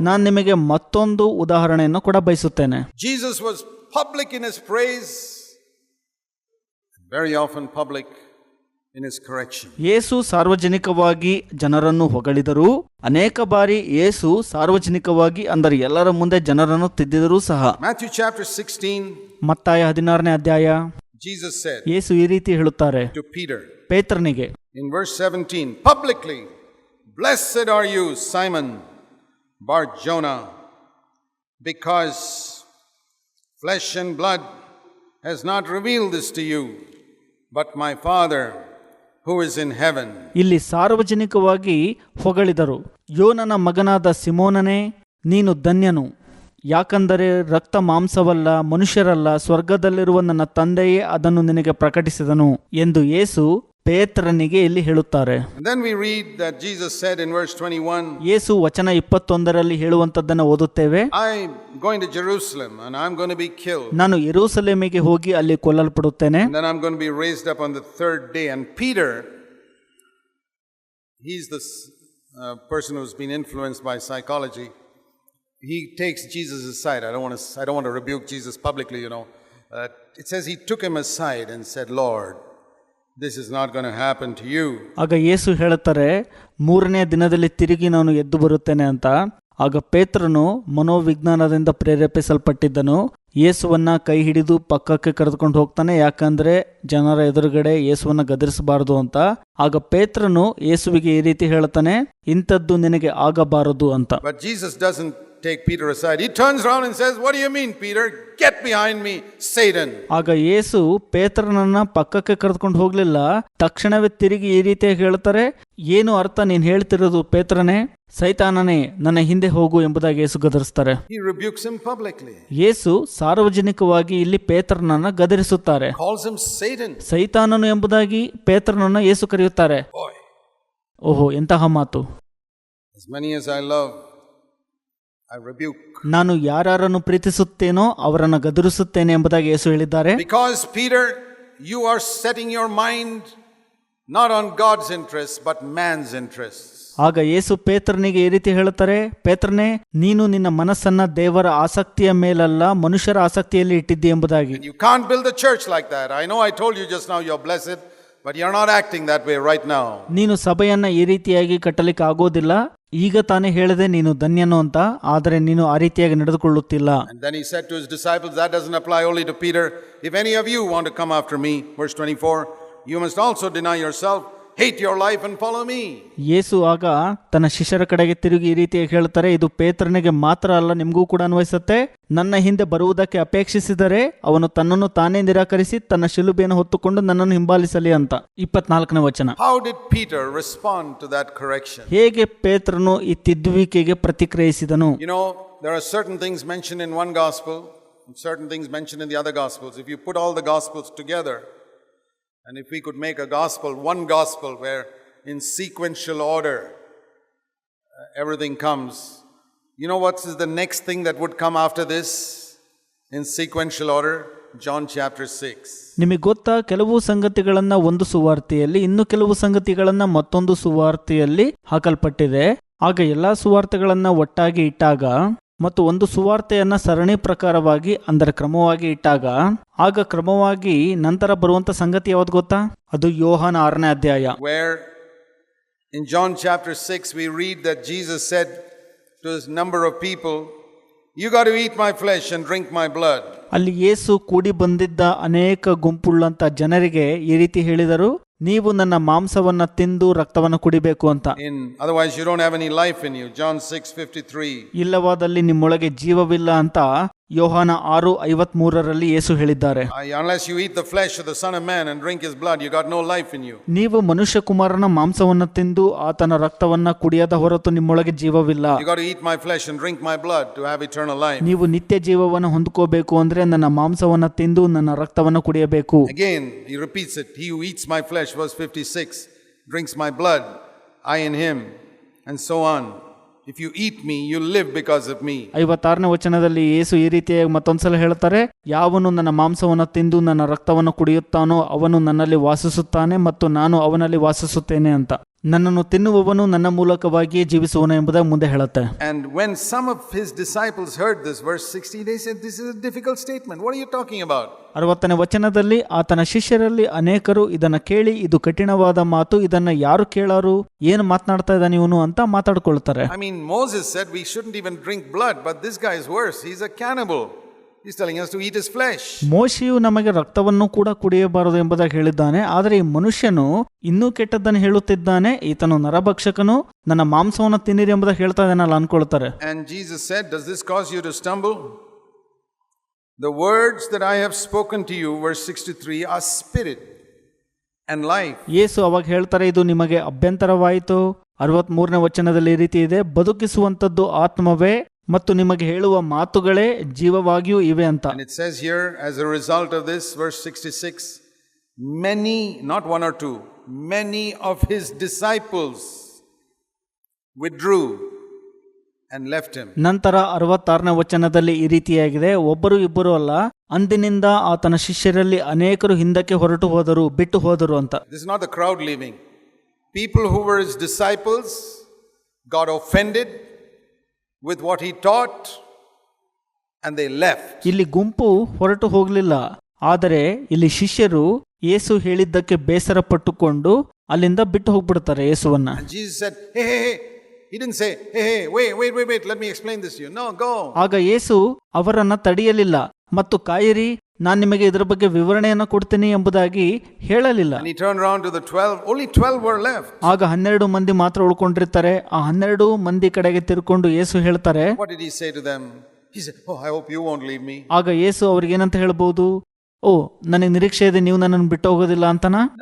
ನಾನು ನಿಮಗೆ ಮತ್ತೊಂದು ಉದಾಹರಣೆಯನ್ನು ಕೂಡ ಬಯಸುತ್ತೇನೆ. Jesus was public in his praise very often public in is correction ಯೇಸು ಸಾರ್ವಜನಿಕವಾಗಿ ಜನರನ್ನು ಹೊಗಳಿದರು ಅನೇಕ ಬಾರಿ ಯೇಸು ಸಾರ್ವಜನಿಕವಾಗಿ ಅಂದರೆ ಎಲ್ಲರ ಮುಂದೆ ಜನರನ್ನು ತಿದ್ದಿದರೂ ಸಹ. ಮ್ಯಾಥ್ಯೂ ಚಾಪ್ಟರ್ ಸಿಕ್ಸ್ಟೀನ್ ಮತ್ತಾಯ ಹದಿನಾರನೇ ಅಧ್ಯಾಯ. ಜೀಸಸ್ ಯೇಸು ಈ ರೀತಿ ಹೇಳುತ್ತಾರೆ. ಪೇತ್ರನಿಗೆ in verse 17, publicly, Blessed are you, Simon Bar Jonah, because flesh and blood has not revealed this to you, but my Father who is in heaven. ಇಲ್ಲಿ ಸಾರ್ವಜನಿಕವಾಗಿ ಹೊಗಳಿದರು ಯೋನನ ಮಗನಾದ ಸಿಮೋನನೇ ನೀನು ಧನ್ಯನು ಯಾಕಂದರೆ ರಕ್ತ ಮಾಂಸವಲ್ಲ ಮನುಷ್ಯರಲ್ಲ ಸ್ವರ್ಗದಲ್ಲಿರುವ ನನ್ನ ತಂದೆಯೇ ಅದನ್ನು ನಿನಗೆ ಪ್ರಕಟಿಸಿದನು ಎಂದು ಯೇಸು ಪೇತ್ರನಿಗೆ ಇಲ್ಲಿ ಹೇಳುತ್ತಾರೆ And then we read that Jesus said in verse 21, ಯೇಸು ವಚನ ಇಪ್ಪತ್ತೊಂದರಲ್ಲಿ ಹೇಳುವಂಥದ್ದನ್ನು ಓದುತ್ತೇವೆ I'm going to Jerusalem and I'm going to be killed. ನಾನು ಯೆರೂಸಲೇಮಿಗೆ ಹೋಗಿ ಅಲ್ಲಿ ಕೊಲ್ಲಲ್ಪಡುತ್ತೇನೆ And then I'm going to be raised up on the third day. And Peter, he's the uh, person who's been influenced by psychology. He takes Jesus aside. I don't want to. I don't want to rebuke Jesus publicly. You know, uh, it says he took him aside and said, "Lord, this is not going happen to you you." ಆಗ ಯೇಸು ಹೇಳುತ್ತಾರೆ ಮೂರನೇ ದಿನದಲ್ಲಿ ತಿರುಗಿ ನಾನು ಎದ್ದು ಬರುತ್ತೇನೆ ಅಂತ. ಆಗ ಪೇತ್ರನು ಮನೋವಿಜ್ಞಾನದಿಂದ ಪ್ರೇರೇಪಿಸಲ್ಪಟ್ಟಿದ್ದನು. ಯೇಸುವನ್ನ ಕೈ ಹಿಡಿದು ಪಕ್ಕಕ್ಕೆ ಕರೆದುಕೊಂಡು ಹೋಗ್ತಾನೆ. ಯಾಕಂದ್ರೆ ಜನರ ಎದುರುಗಡೆ ಯೇಸುವನ್ನ ಗದರಿಸಬಾರದು ಅಂತ. ಆಗ ಪೇತ್ರನು ಯೇಸುವಿಗೆ ಈ ರೀತಿ ಹೇಳ್ತಾನೆ ಇಂಥದ್ದು ನಿನಗೆ ಆಗಬಾರದು ಅಂತ. Jesus take Peter aside. He turns around and says, "What do you mean, Peter? Get behind me, Satan!" ಆಗ ಯೇಸು ಪೇತ್ರನನ್ನ ಪಕ್ಕಕ್ಕೆ ಕರೆದುಕೊಂಡು ಹೋಗ್ಲಿಲ್ಲ ತಕ್ಷಣವೇ ತಿರುಗಿ ಈ ರೀತಿಯಾಗಿ ಹೇಳ್ತಾರೆ ಏನು ಅರ್ಥ ನೀನ್ ಹೇಳ್ತಿರೋದು ಪೇತ್ರನೇ ಸೈತಾನನೇ ನನ್ನ ಹಿಂದೆ ಹೋಗು ಎಂಬುದಾಗಿ ಯೇಸು ಗದರಿಸ್ತಾರೆ He rebukes him publicly. ಯೇಸು ಸಾರ್ವಜನಿಕವಾಗಿ ಇಲ್ಲಿ ಪೇತ್ರನನ್ನ ಗದರಿಸುತ್ತಾರೆ Calls him Satan. ಸೈತಾನನು ಎಂಬುದಾಗಿ ಪೇತ್ರನನ್ನ ಯೇಸು ಕರೆಯುತ್ತಾರೆ Boy, ಓಹೋ ಎಂತಹ ಮಾತು as many as I love. I rebuke ನಾನು ಯಾರ್ಯಾರನ್ನು ಪ್ರೀತಿಸುತ್ತೇನೋ ಅವರನ್ನು ಗದರಿಸುತ್ತೇನೆ ಎಂಬುದಾಗಿ ಯೇಸು ಹೇಳಿದ್ದಾರೆ. Because Peter you are setting your mind not on God's interest but man's interest ಆಗ ಯೇಸು ಪೇತ್ರನಿಗೆ ಈ ರೀತಿ ಹೇಳುತ್ತಾರೆ ಪೇತ್ರನೆ ನೀನು ನಿನ್ನ ಮನಸ್ಸನ್ನ ದೇವರ ಆಸಕ್ತಿಯ ಮೇಲಲ್ಲ ಮನುಷ್ಯರ ಆಸಕ್ತಿಯಲ್ಲಿ ಇಟ್ಟಿದ್ದಿ ಎಂಬುದಾಗಿ. You can't build the church like that I know I told you just now you are blessed but you are not acting that way right now ನೀನು ಸಭೆಯನ್ನ ಈ ರೀತಿಯಾಗಿ ಕಟ್ಟಲಿಕ್ಕೆ ಆಗೋದಿಲ್ಲ. ಈಗ ತಾನೇ ಹೇಳದೆ ನೀನು ಧನ್ಯನು ಅಂತ, ಆದರೆ ನೀನು ಆ ರೀತಿಯಾಗಿ ನಡೆದುಕೊಳ್ಳುತ್ತಿಲ್ಲ. Two twenty four you must also deny yourself hate your life, and follow me. ಯೇಸು ಆಗ ತನ್ನ ಶಿಷ್ಯರ ಕಡೆಗೆ ತಿರುಗಿ ಈ ರೀತಿಯಾಗಿ ಹೇಳ್ತಾರೆ ಇದು ಪೇತ್ರನಿಗೆ ಮಾತ್ರ ಅಲ್ಲ ನಿಮಗೂ ಕೂಡ ಅನ್ವಯಿಸುತ್ತೆ ನನ್ನ ಹಿಂದೆ ಬರುವುದಕ್ಕೆ ಅಪೇಕ್ಷಿಸಿದರೆ ಅವನು ತನ್ನನ್ನು ತಾನೇ ನಿರಾಕರಿಸಿ ತನ್ನ ಶಿಲುಬೆಯನ್ನು ಹೊತ್ತುಕೊಂಡು ನನ್ನನ್ನು ಹಿಂಬಾಲಿಸಲಿ ಅಂತ ಇಪ್ಪತ್ನಾಲ್ಕನೇ ವಚನ How did Peter respond to that correction? ಹೇಗೆ ಪೇತ್ರನು ಈ ತಿದ್ದುವಿಕೆಗೆ ಪ್ರತಿಕ್ರಿಯಿಸಿದನು You know, there are certain things mentioned in one gospel and certain things mentioned in the other gospels. If you put all the gospels together, and if we could make a gospel, one gospel where in sequential order uh, everything comes, you know what is the next thing that would come after this in sequential order? John chapter 6. ನಿಮಗೆ ಗೊತ್ತಾ ಕೆಲವು ಸಂಗತಿಗಳನ್ನ ಒಂದು ಸುವಾರ್ತೆಯಲ್ಲಿ ಇನ್ನು ಕೆಲವು ಸಂಗತಿಗಳನ್ನ ಮತ್ತೊಂದು ಸುವಾರ್ತೆಯಲ್ಲಿ ಹಾಕಲ್ಪಟ್ಟಿದೆ ಆಗ ಎಲ್ಲಾ ಸುವಾರ್ತೆಗಳನ್ನ ಒಟ್ಟಾಗಿ ಇಟ್ಟಾಗ ಮತ್ತು ಒಂದು ಸುವಾರ್ತೆಯನ್ನು ಸರಣಿ ಪ್ರಕಾರವಾಗಿ ಅಂದರೆ ಕ್ರಮವಾಗಿ ಇಟ್ಟಾಗ ಆಗ ಕ್ರಮವಾಗಿ ನಂತರ ಬರುವಂತ ಸಂಗತಿ ಯಾವ್ದು ಗೊತ್ತಾ ಅದು ಯೋಹಾನ ಆರನೇ ಅಧ್ಯಾಯ where in John chapter 6 we read that Jesus said to his number of people, You got to eat my flesh and drink my blood. ಅಲ್ಲಿ ಯೇಸು ಕೂಡಿ ಬಂದಿದ್ದ ಅನೇಕ ಗುಂಪುಳ್ಳಂತ ಜನರಿಗೆ ಈ ರೀತಿ ಹೇಳಿದರು ನೀವು ನನ್ನ ಮಾಂಸವನ್ನ ತಿಂದು ರಕ್ತವನ್ನು ಕುಡಿಬೇಕು ಅಂತ In otherwise you don't have any life in you. John 6:53. ಇಲ್ಲವಾದಲ್ಲಿ ನಿಮ್ಮೊಳಗೆ ಜೀವವಿಲ್ಲ ಅಂತ ಯೋಹಾನ ಆರು ಐವತ್ಮೂರರಲ್ಲಿ ಯೇಸು ಹೇಳಿದ್ದಾರೆ. ನೀವು ಮನುಷ್ಯ ಕುಮಾರನ ಮಾಂಸವನ್ನು ತಿಂದು ಆತನ ರಕ್ತವನ್ನ ಕುಡಿಯದ ಹೊರತು ನಿಮ್ಮೊಳಗೆ ಜೀವವಿಲ್ಲ. ನೀವು ನಿತ್ಯ ಜೀವವನ್ನು ಹೊಂದ್ಕೋಬೇಕು ಅಂದ್ರೆ ನನ್ನ ಮಾಂಸವನ್ನ ತಿಂದು ನನ್ನ ರಕ್ತವನ್ನ ಕುಡಿಯಬೇಕು. ಏನ್ you my flesh drinks my blood I in him and so on If you eat me you live because of me ಐವತ್ತಾರನೇ ವಚನದಲ್ಲಿ ಯೇಸು ಈ ರೀತಿಯಾಗಿ ಮತ್ತೊಂದ್ಸಲ ಹೇಳ್ತಾರೆ ಯಾವನು ನನ್ನ ಮಾಂಸವನ್ನು ತಿಂದು ನನ್ನ ರಕ್ತವನ್ನು ಕುಡಿಯುತ್ತಾನೋ ಅವನು ನನ್ನಲ್ಲಿ ವಾಸಿಸುತ್ತಾನೆ ಮತ್ತು ನಾನು ಅವನಲ್ಲಿ ವಾಸಿಸುತ್ತೇನೆ ಅಂತ. ನನ್ನನ್ನು ತಿನ್ನುವವನು ನನ್ನ ಮೂಲಕವಾಗಿಯೇ ಜೀವಿಸುವನು ಎಂಬುದಾಗಿ ಮುಂದೆ ಹೇಳುತ್ತೆ. And when some of his disciples heard this verse 60 they say this is a difficult statement what are you talking about 60ನೇ ವಚನದಲ್ಲಿ ಆತನ ಶಿಷ್ಯರಲ್ಲಿ ಅನೇಕರು ಇದನ್ನ ಕೇಳಿ ಇದು ಕಠಿಣವಾದ ಮಾತು ಇದನ್ನ ಯಾರು ಕೇಳಾರು? ಏನು ಮಾತನಾಡ್ತಾ ಇದ್ದಾನೆ ಇವನು? ಅಂತ ಮಾತಾಡ್ಕೊಳ್ತಾರೆ. I mean Moses said we shouldn't even drink blood but this guy is worse he is a cannibal He's telling us to eat his flesh. ಮೋಶಿಯು ನಮಗೆ ರಕ್ತವನ್ನು ಕೂಡ ಕುಡಿಯಬಾರದು ಎಂಬುದಾಗಿ ಹೇಳಿದ್ದಾನೆ ಆದರೆ ಈ ಮನುಷ್ಯನು ಇನ್ನೂ ಕೆಟ್ಟದ್ದನ್ನು ಹೇಳುತ್ತಿದ್ದಾನೆ ಈತನು ನರಭಕ್ಷಕನು ನನ್ನ ಮಾಂಸವನ್ನು ತಿನ್ನಿರಿ ಎಂಬುದಾಗಿ ಹೇಳ್ತಾ ಇದ್ದಾನಲ್ಲ ಅನ್ಕೊಳ್ತಾರೆ And Jesus said, Does this cause you to stumble? The words that I have spoken to you, verse 63, are spirit and life. ಯೇಸು ಅವಾಗ ಹೇಳ್ತಾರೆ ಇದು ನಿಮಗೆ ಅಭ್ಯಂತರವಾಯಿತು ಅರವತ್ಮೂರನೇ ವಚನದಲ್ಲಿ ಈ ರೀತಿ ಇದೆ ಬದುಕಿಸುವಂಥದ್ದು ಆತ್ಮವೇ ಮತ್ತು ನಿಮಗೆ ಹೇಳುವ ಮಾತುಗಳೇ ಜೀವವಾಗಿಯೂ ಇವೆ ಅಂತ And it here as as result of of this, verse 66, many, not one or two, many of his disciples withdrew and left him. ನಂತರ ಅರವತ್ತಾರನೇ ವಚನದಲ್ಲಿ ಈ ರೀತಿಯಾಗಿದೆ ಒಬ್ಬರು ಇಬ್ಬರು ಅಲ್ಲ ಅಂದಿನಿಂದ ಆತನ ಶಿಷ್ಯರಲ್ಲಿ ಅನೇಕರು ಹಿಂದಕ್ಕೆ ಹೊರಟು ಹೋದರು ಬಿಟ್ಟು ಹೋದರು ಅಂತ This is not the crowd leaving. People who were his disciples got offended with what he taught and they left. ಇಲ್ಲಿ ಗುಂಪು ಹೊರಟು ಹೋಗಲಿಲ್ಲ. ಆದರೆ ಇಲ್ಲಿ ಶಿಷ್ಯರು ಯೇಸು ಹೇಳಿದ್ದಕ್ಕೆ ಬೇಸರ ಪಟ್ಟುಕೊಂಡು ಅಲ್ಲಿಂದ ಬಿಟ್ಟು ಹೋಗ್ಬಿಡ್ತಾರೆ ಯೇಸುವನ್ನ. ನೋ ಗೋ ಆಗ ಯೇಸು ಅವರನ್ನು ತಡೆಯಲಿಲ್ಲ. ಮತ್ತು ಕಾಯಿರಿ ನಾನು ನಿಮಗೆ ಇದರ ಬಗ್ಗೆ ವಿವರಣೆಯನ್ನು ಕೊಡ್ತೀನಿ ಎಂಬುದಾಗಿ ಹೇಳಲಿಲ್ಲ. And he turned around to the 12. Only 12 were ಆಗ ಹನ್ನೆರಡು ಮಂದಿ ಮಾತ್ರ ಉಳ್ಕೊಂಡಿರ್ತಾರೆ. ಆ ಹನ್ನೆರಡು ಮಂದಿ ಕಡೆಗೆ ತಿರ್ಕೊಂಡು ಯೇಸು ಹೇಳ್ತಾರೆ. ಆಗ ಯೇಸು ಅವ್ರಿಗೆ ಏನಂತ ಹೇಳ್ಬೋದು? ಓ ನನಗೆ ನಿರೀಕ್ಷೆ ಇದೆ ನೀವು ನನ್ನನ್ನು ಬಿಟ್ಟು ಹೋಗೋದಿಲ್ಲ ಅಂತನಾ.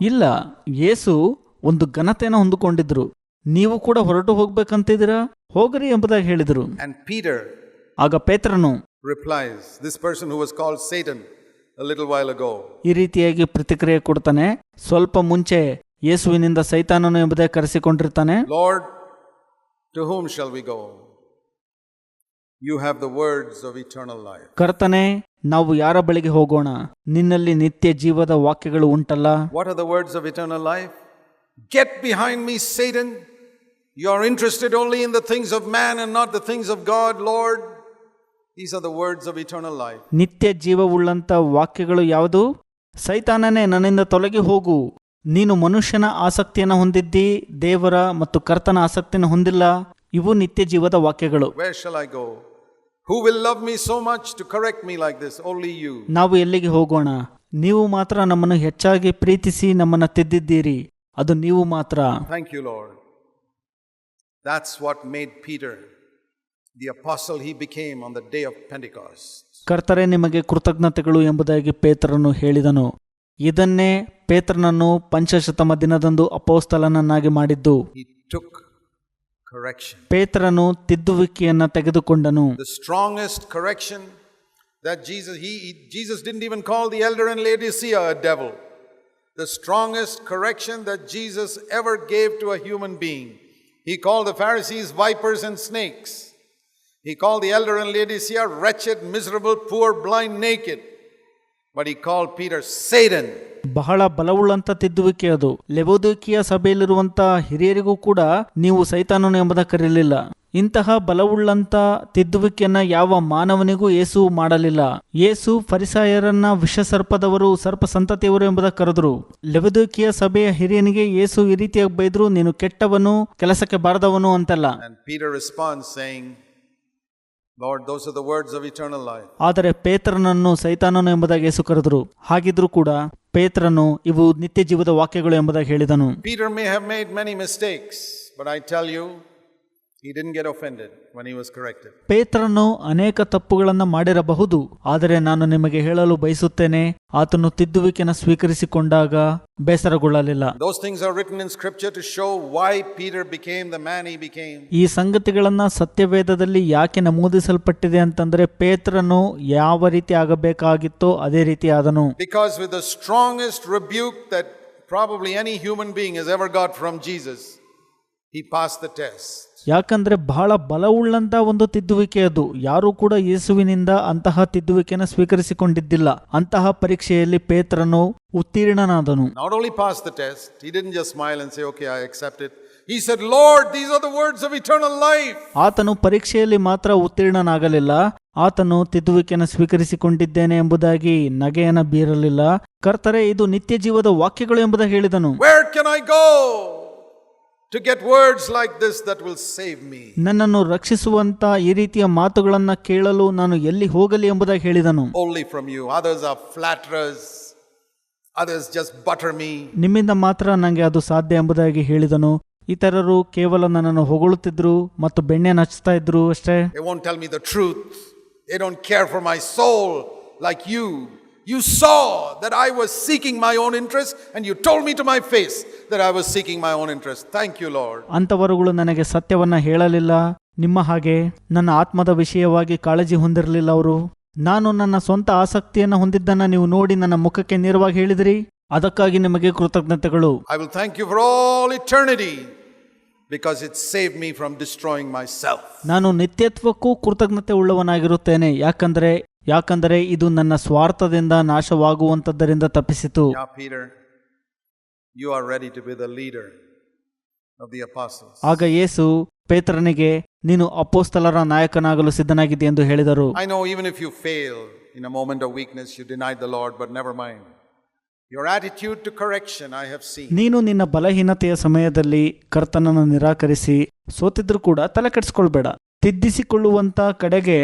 ಇಲ್ಲ ಯೇಸು ಒಂದು ಘನತೆಯನ್ನು ಹೊಂದಿಕೊಂಡಿದ್ರು. ನೀವು ಕೂಡ ಹೊರಟು ಹೋಗ್ಬೇಕಂತಿದ್ದೀರಾ? ಹೋಗ್ರಿ ಎಂಬುದಾಗಿ ಹೇಳಿದರು. ಆಗ ಪೇತ್ರನು replies this person was called Satan little while ago ಈ ರೀತಿಯಾಗಿ ಪ್ರತಿಕ್ರಿಯೆ ಕೊಡ್ತಾನೆ. ಸ್ವಲ್ಪ ಮುಂಚೆ ಯೇಸುವಿನಿಂದ ಸೈತಾನನು ಎಂಬುದೇ ಕರೆಸಿಕೊಂಡಿರ್ತಾನೆ. Lord to whom shall we go you have the words of ಕರ್ತನೆ ನಾವು ಯಾರ ಬಳಿಗೆ ಹೋಗೋಣ? ನಿನ್ನಲ್ಲಿ ನಿತ್ಯ ಜೀವದ ವಾಕ್ಯಗಳು ಉಂಟಲ್ಲ? What are the words of eternal life get behind me Satan You are interested only in the things of man and not the things of God, Lord. These are the words of eternal life. ನಿತ್ಯ ಜೀವವುಳ್ಳಂತ ವಾಕ್ಯಗಳು ಯಾವುದು ಸೈತಾನನೇ ನನ್ನಿಂದ ತೊಲಗಿ ಹೋಗು ನೀನು ಮನುಷ್ಯನ ಆಸಕ್ತಿಯನ್ನು ಹೊಂದಿದ್ದಿ ದೇವರ ಮತ್ತು ಕರ್ತನ ಆಸಕ್ತಿಯನ್ನು ಹೊಂದಿಲ್ಲ ಇವು ನಿತ್ಯ ಜೀವದ ವಾಕ್ಯಗಳು Where shall I go? Who will love me so much to correct me like this? Only you. ನಾವು ಎಲ್ಲಿಗೆ ಹೋಗೋಣ ನೀವು ಮಾತ್ರ ನಮ್ಮನ್ನು ಹೆಚ್ಚಾಗಿ ಪ್ರೀತಿಸಿ ನಮ್ಮನ್ನು ತಿದ್ದಿದ್ದೀರಿ ಅದು ನೀವು ಮಾತ್ರ Thank you, Lord. That's what made Peter the apostle he became on the day of Pentecost. ಕರ್ತರೆ ನಿಮಗೆ ಕೃತಜ್ಞತೆಗಳು ಎಂಬುದಾಗಿ ಪೇತ್ರನು ಹೇಳಿದನು ಇದನ್ನೇ ಪೇತ್ರನನ್ನು ಪಂಚಶತಮ ದಿನದಂದು ಅಪೋಸ್ತಲನನ್ನಾಗಿ ಮಾಡಿದ್ದು He took correction. ಪೇತ್ರನು ತಿದ್ದುವಿಕೆಯನ್ನ ತೆಗೆದುಕೊಂಡನು The strongest correction that Jesus, he, he- Jesus didn't even call the elder in Laodicea a devil. The strongest correction that Jesus ever gave to a human being. He called the Pharisees vipers and snakes. He called the elder in Laodicea wretched, miserable, poor, blind, naked. But he called Peter Satan. ಬಹಳ ಬಲವುಳ್ಳಂತ ತಿದ್ದುವಿಕೆ ಅದು. ಲೆಬೋದಿಕಿಯ ಸಭೆಯಲ್ಲಿರುವಂತಹ ಹಿರಿಯರಿಗೂ ಕೂಡ ನೀವು ಸೈತಾನನು ಎಂಬುದ ಕರೆಯಲಿಲ್ಲ ಇಂತಹ ಬಲವುಳ್ಳಂತ ತಿದ್ದುವಿಕೆಯನ್ನ ಯಾವ ಮಾನವನಿಗೂ ಏಸು ಮಾಡಲಿಲ್ಲ. ಏಸು ಫರಿಸಾಯರನ್ನ ವಿಷಸರ್ಪದವರು ಸರ್ಪ ಸಂತತಿಯವರು ಎಂಬುದ ಕರೆದರು. ಲೆವೋದಿಕಿಯ ಸಭೆಯ ಹಿರಿಯನಿಗೆ ಏಸು ಈ ರೀತಿಯಾಗಿ ಬೈದ್ರು, ನೀನು ಕೆಟ್ಟವನು, ಕೆಲಸಕ್ಕೆ ಬಾರದವನು ಅಂತಲ್ಲ. Those are the words of eternal life. ಆದರೆ ಪೇತ್ರನನ್ನು ಸೈತಾನನು ಎಂಬುದಾಗಿ ಯೇಸು ಕರೆದರು ಹಾಗಿದ್ರೂ ಕೂಡ ಪೇತ್ರನು ಇವು ನಿತ್ಯ ಜೀವದ ವಾಕ್ಯಗಳು ಎಂಬುದಾಗಿ ಹೇಳಿದನು Peter may have made many mistakes but I tell you, ಪೇತ್ರನು ಅನೇಕ ತಪ್ಪುಗಳನ್ನು ಮಾಡಿರಬಹುದು ಆದರೆ ನಾನು ನಿಮಗೆ ಹೇಳಲು ಬಯಸುತ್ತೇನೆ ಆತನು ತಿದ್ದುವಿಕೆನ ಸ್ವೀಕರಿಸಿಕೊಂಡಾಗ ಬೇಸರಗೊಳ್ಳಲಿಲ್ಲ. ಈ ಸಂಗತಿಗಳನ್ನು ಸತ್ಯವೇದದಲ್ಲಿ ಯಾಕೆ ನಮೂದಿಸಲ್ಪಟ್ಟಿದೆ ಅಂತಂದ್ರೆ ಪೇತ್ರನು ಯಾವ ರೀತಿ ಆಗಬೇಕಾಗಿತ್ತೋ ಅದೇ ರೀತಿ ಆದನು. Because with strongest rebuke that probably any human being has ever got from Jesus he pass the test ಯಾಕಂದ್ರೆ ಬಹಳ ಬಲವುಳ್ಳಂತ ಒಂದು ತಿದ್ದುವಿಕೆ ಅದು. ಯಾರು ಕೂಡ ಯೇಸುವಿನಿಂದ ಅಂತಹ ತಿದ್ದುವಿಕೆನ ಸ್ವೀಕರಿಸಿಕೊಂಡಿದ್ದಿಲ್ಲ. ಅಂತಹ ಪರೀಕ್ಷೆಯಲ್ಲಿ ಪೇತ್ರನು ಉತ್ತೀರ್ಣನಾದನು. Not only passed the test, he didn't just smile and say, Okay, I accept it. He said, Lord, these are the words of eternal life. ಆತನು ಪರೀಕ್ಷೆಯಲ್ಲಿ ಮಾತ್ರ ಉತ್ತೀರ್ಣನಾಗಲಿಲ್ಲ. ಆತನು ತಿದ್ದುವಿಕೆಯನ್ನು ಸ್ವೀಕರಿಸಿಕೊಂಡಿದ್ದೇನೆ ಎಂಬುದಾಗಿ ನಗೆಯನ್ನ ಬೀರಲಿಲ್ಲ. ಕರ್ತರೆ ಇದು ನಿತ್ಯ ಜೀವದ ವಾಕ್ಯಗಳು ಎಂಬುದಾಗಿ ಹೇಳಿದನು. Where can I go? To get words like this that will save me? ನನ್ನನ್ನು ರಕ್ಷಿಸುವಂತ ಈ ರೀತಿಯ ಮಾತುಗಳನ್ನ ಕೇಳಲು ನಾನು ಎಲ್ಲಿ ಹೋಗಲಿ ಎಂಬುದಾಗಿ ಹೇಳಿದನು Only from you. Others are flatterers, others just butter me. ನಿಮ್ಮಿಂದ ಮಾತ್ರ ನನಗೆ ಅದು ಸಾಧ್ಯ ಎಂಬುದಾಗಿ ಹೇಳಿದನು ಇತರರು ಕೇವಲ ನನ್ನನ್ನು ಹೊಗಳುತ್ತಿದ್ರು ಮತ್ತು ಬೆಣ್ಣೆ ಹಚ್ತಾ ಇದ್ರು ಅಷ್ಟೇ They won't tell me the truth. They don't care for my soul like you. You saw that I was seeking my own interest, and you told me to my face that I was seeking my own interest. Thank you, Lord. ಅಂಥವರುಗಳು ನನಗೆ ಸತ್ಯವನ್ನ ಹೇಳಲಿಲ್ಲ ನಿಮ್ಮ ಹಾಗೆ ನನ್ನ ಆತ್ಮದ ವಿಷಯವಾಗಿ ಕಾಳಜಿ ಹೊಂದಿರಲಿಲ್ಲ ಅವರು ನಾನು ನನ್ನ ಸ್ವಂತ ಆಸಕ್ತಿಯನ್ನು ಹೊಂದಿದ್ದನ್ನ ನೀವು ನೋಡಿ ನನ್ನ ಮುಖಕ್ಕೆ ನೇರವಾಗಿ ಹೇಳಿದಿರಿ ಅದಕ್ಕಾಗಿ ನಿಮಗೆ ಕೃತಜ್ಞತೆಗಳು I will thank you for all eternity because it saved me from destroying myself. ನಾನು ನಿತ್ಯತ್ವಕ್ಕೂ ಕೃತಜ್ಞತೆ ಉಳ್ಳವನಾಗಿರುತ್ತೇನೆ ಯಾಕಂದರೆ ಯಾಕಂದರೆ ಇದು ನನ್ನ ಸ್ವಾರ್ಥದಿಂದ ನಾಶವಾಗುವಂಥದ್ದರಿಂದ ತಪ್ಪಿಸಿತು. ಆಗ ಯೇಸು ಪೇತ್ರನಿಗೆ ನೀನು ಅಪೋಸ್ತಲರ ನಾಯಕನಾಗಲು ಸಿದ್ಧನಾಗಿದ್ದೆ ಎಂದು ಹೇಳಿದರು. I know even if you fail in a moment of weakness you deny the Lord but never mind your attitude to correction I have seen ನೀನು ನಿನ್ನ ಬಲಹೀನತೆಯ ಸಮಯದಲ್ಲಿ ಕರ್ತನನ್ನು ನಿರಾಕರಿಸಿ ಸೋತಿದ್ರು ಕೂಡ ತಲೆ ಕೆಡಿಸ್ಕೊಳ್ಬೇಡ ತಿದ್ದಿಸಿಕೊಳ್ಳುವಂತ ಕಡೆಗೆ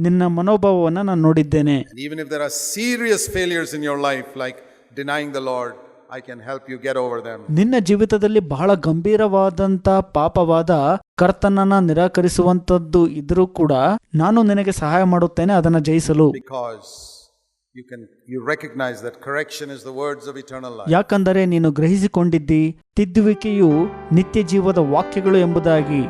ನಿನ್ನ ಮನೋಭಾವವನ್ನು ನಾನು ನೋಡಿದ್ದೇನೆ even if if there are serious failures in your life, like denying the Lord, I can help you get over them. ನಿನ್ನ ಜೀವಿತದಲ್ಲಿ ಬಹಳ ಗಂಭೀರವಾದಂತ ಪಾಪವಾದ ಕರ್ತನನ್ನ ನಿರಾಕರಿಸುವಂತದ್ದು ಇದ್ರೂ ಕೂಡ ನಾನು ನಿನಗೆ ಸಹಾಯ ಮಾಡುತ್ತೇನೆ ಅದನ್ನ ಜಯಿಸಲು Because you can you recognize that correction is the words of eternal life. ಯಾಕಂದರೆ ನೀನು ಗ್ರಹಿಸಿಕೊಂಡಿದ್ದಿ ತಿದ್ದುವಿಕೆಯು ನಿತ್ಯ ಜೀವದ ವಾಕ್ಯಗಳು ಎಂಬುದಾಗಿ